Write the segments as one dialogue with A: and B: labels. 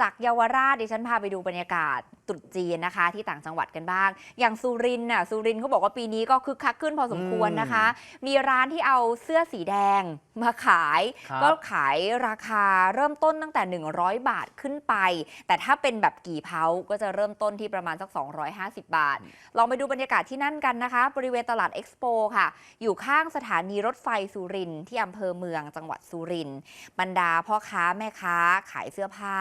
A: จากเยาวราชดิฉันพาไปดูบรรยากาศ ตรุษจีนนะคะ ที่ต่างจังหวัดกันบ้าง อย่างสุรินทร์น่ะสุรินทร์เขาบอกว่าปีนี้ก็คึกคักขึ้นพอสมควรนะคะ มีร้านที่เอาเสื้อสีแดงมาขาย
B: ครับ
A: ก็ขายราคาเริ่มต้นตั้งแต่ 100 บาทขึ้นไป แต่ถ้าเป็นแบบกี่เผาก็จะเริ่มต้นที่ประมาณสัก 250 บาท ลองไปดูบรรยากาศที่นั่นกันนะคะ บริเวณตลาดเอ็กซ์โปค่ะ อยู่ข้างสถานีรถไฟสุรินทร์ที่อำเภอเมืองจังหวัดสุรินทร์บรรดาพ่อค้าแม่ค้าขายเสื้อผ้า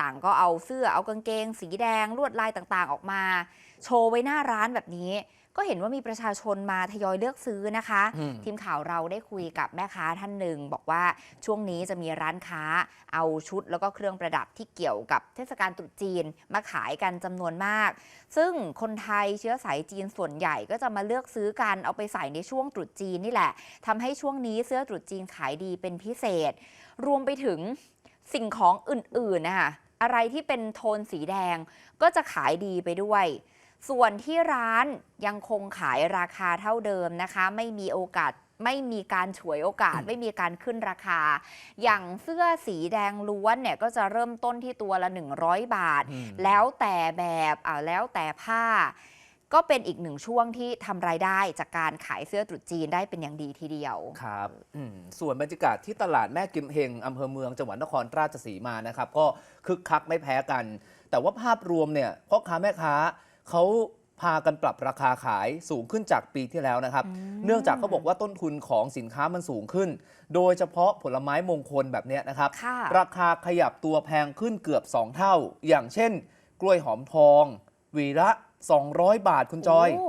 A: ต่างก็เอาเสื้อเอากางเกง สีแดงลวดลายต่างๆออกมา โชว์ไว้หน้าร้านแบบนี้ ก็เห็นว่ามีประชาชนมาทยอยเลือกซื้อนะคะ
B: อืม
A: ทีมข่าวเราได้คุยกับแม่ค้าท่านหนึ่ง บอกว่าช่วงนี้จะมีร้านค้าเอาชุดแล้วก็เครื่องประดับที่เกี่ยวกับเทศกาลตรุษจีนมาขายกันจำนวนมาก ซึ่งคนไทยเชื้อสายจีนส่วนใหญ่ก็จะมาเลือกซื้อกันเอาไปใส่ในช่วงตรุษจีนนี่แหละทำให้ช่วงนี้เสื้อตรุษจีนขายดีเป็นพิเศษ รวมไปถึงสิ่งของอื่นๆนะคะ อะไรที่เป็นโทนสีแดงก็จะขายดีไปด้วย ส่วนที่ร้านยังคงขายราคาเท่าเดิมนะคะ ไม่มีโอกาสไม่มีการฉวยโอกาสไม่มีการขึ้นราคา อย่างเสื้อสีแดงล้วนเนี่ยก็จะเริ่มต้นที่ตัวละ 100 บาท
B: อืม
A: แล้วแต่แบบอ่าแล้วแต่ผ้า ก็เป็นอีกหนึ่งช่วงที่ทำรายได้จากการขายเสื้อตรุษจีนได้เป็นอย่างดีทีเดียว
B: ครับอืมส่วนบรรยากาศที่ตลาดแม่กิมเฮงอำเภอเมืองจังหวัดนครราชสีมานะครับ ก็คึกคักไม่แพ้กัน แต่ว่าภาพรวมเนี่ยพ่อค้าแม่ค้าเขาพากันปรับราคาขายสูงขึ้นจากปีที่แล้วนะครับ
A: อืม
B: เนื่องจากเขาบอกว่าต้นทุนของสินค้ามันสูงขึ้น โดยเฉพาะผลไม้มงคลแบบเนี้ยนะครับ
A: ค่ะ
B: ราคาขยับตัวแพงขึ้นเกือบ 2 เท่า อย่างเช่น กล้วยหอมทองหวีละ 200 บาทคุณจอย
A: โ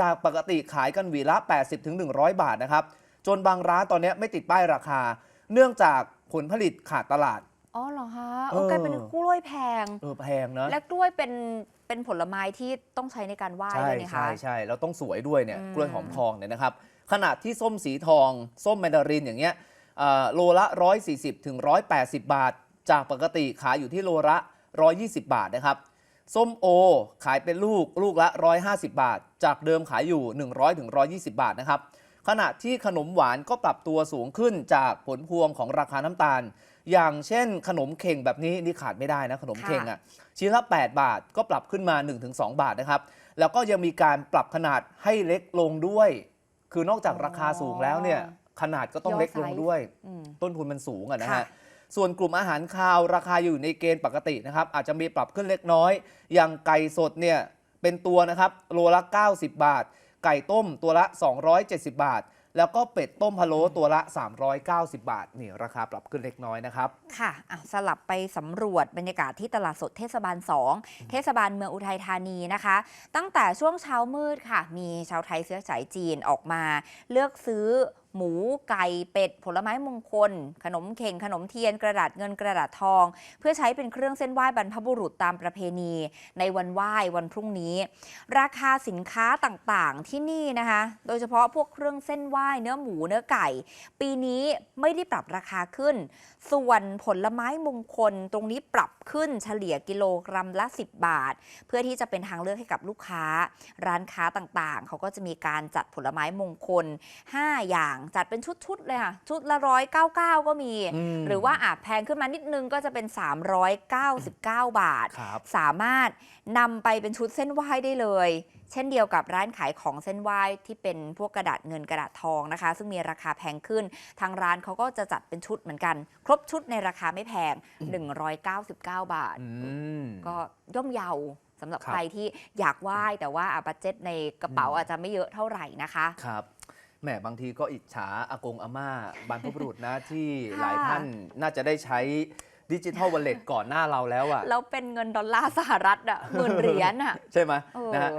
A: จา
B: กปกติขายกันหวีละ 80ถึง100 บาทนะครับ จนบางร้านตอนเนี้ยไม่ติดป้ายราคา เนื่องจากผลผลิตขาดตลาด
A: อ๋อเหรอคะ
B: เอ
A: โอ้
B: อก
A: ลายเป็นกล้วยแพง
B: เออแพงนะ
A: และกล้วยเป็นเป็นผลไม้ที่ต้องใช้ในการไหว้
B: ใช่
A: ด้วยนี่คะ
B: ใช่ใช่แล้วต้องสวยด้วยเนี่ย
A: อืม
B: กล้วยหอมทองเนี่ยนะครับ ขนาดที่ส้มสีทอง ส้มแมนดารินอย่างเงี้ยเอ่อโลละ 140ถึง180 บาท จากปกติขายอยู่ที่โลละ 120 บาทนะครับ ส้มโอ ขายเป็นลูกลูกละ 150 บาท จากเดิมขายอยู่ 100ถึง120บาทนะครับ ขณะที่ขนมหวานก็ปรับตัวสูงขึ้นจากผลพวงของราคาน้ำตาล อย่างเช่นขนมเข่งแบบนี้นี่ขาดไม่ได้นะขนมเข่งอะชิ้นละ 8 บาทก็ปรับขึ้นมา 1-2 บาทนะครับ แล้วก็ยังมีการปรับขนาดให้เล็กลงด้วย คือนอกจากราคาสูงแล้วเนี่ยขนาดก็ต้องเล็กลงด้วย
A: อืม
B: ต้นทุนมันสูงอะนะ
A: ค่ะ
B: ฮะ ส่วนกลุ่มอาหารคาวราคาอยู่ในเกณฑ์ปกตินะครับ อาจจะมีปรับขึ้นเล็กน้อย อย่างไก่สดเนี่ยเป็นตัวนะครับโลละ 90 บาท ไก่ต้มตัวละ 270 บาท แล้วก็เป็ดต้มพะโล้ตัวละ 390 บาทนี่ราคาปรับขึ้นเล็กน้อยนะครับ
A: ค่ะะสลับไปสำรวจบรรยากาศที่ตลาดสดเทศบาล 2 เทศบาลเมืองอุทัยธานีนะคะ ตั้งแต่ช่วงเช้ามืดค่ะ มีชาวไทยเชื้อสายจีนออกมา เลือกซื้อหมูไก่เป็ด ผลไม้มงคล ขนมเข่งขนมเทียนกระดาษเงินกระดาษทอง เพื่อใช้เป็นเครื่องเส้นไหว้บรรพบุรุษตามประเพณี ในวันไหว้วันพรุ่งนี้ ราคาสินค้าต่างๆที่นี่นะคะ โดยเฉพาะพวกเครื่องเส้นไหว้เนื้อหมูเนื้อไก่ ปีนี้ไม่ได้ปรับราคาขึ้น ส่วนผลไม้มงคลตรงนี้ปรับขึ้นเฉลี่ยกิโลกรัมละ 10 บาท เพื่อที่จะเป็นทางเลือกให้กับลูกค้า ร้านค้าต่างๆ เขาก็จะมีการจัดผลไม้มงคล 5 อย่างจัดเป็นชุด ๆ เลยค่ะ ชุดละร้อยเก้าเก้าก็มี
B: อืม
A: หรือว่าอาจแพงขึ้นมานิดนึงก็จะเป็น 399 บาท
B: ครับ
A: สามารถนำไปเป็นชุดเส้นไหว้ได้เลย เช่นเดียวกับร้านขายของเส้นไหว้ที่เป็นพวกกระดาษเงินกระดาษทองนะคะ ซึ่งมีราคาแพงขึ้น ทางร้านเขาก็จะจัดเป็นชุดเหมือนกัน ครบชุดในราคาไม่แพง 199 บาท
B: อืม
A: ก็ย่อมเยาสำหรับ
B: ครับ
A: ใครที่อยากไหว้แต่ว่าอะบัตเจ็ตในกระเป๋า
B: อืม
A: อาจจะไม่เยอะเท่าไหร่นะคะ
B: ครับ แหมบางทีก็อิจฉาอากงอาม่าบรรพบุรุษนะ ที่
A: ค่ะ
B: หลายท่านน่าจะได้ใช้ดิจิทัลวอลเล็ตก่อนหน้าเราแล้วอะ
A: แล้วเป็นเงินดอลลาร์สหรัฐอะหมื่นเหรียญอะ
B: ใช่ไหม
A: เออ
B: นะฮะ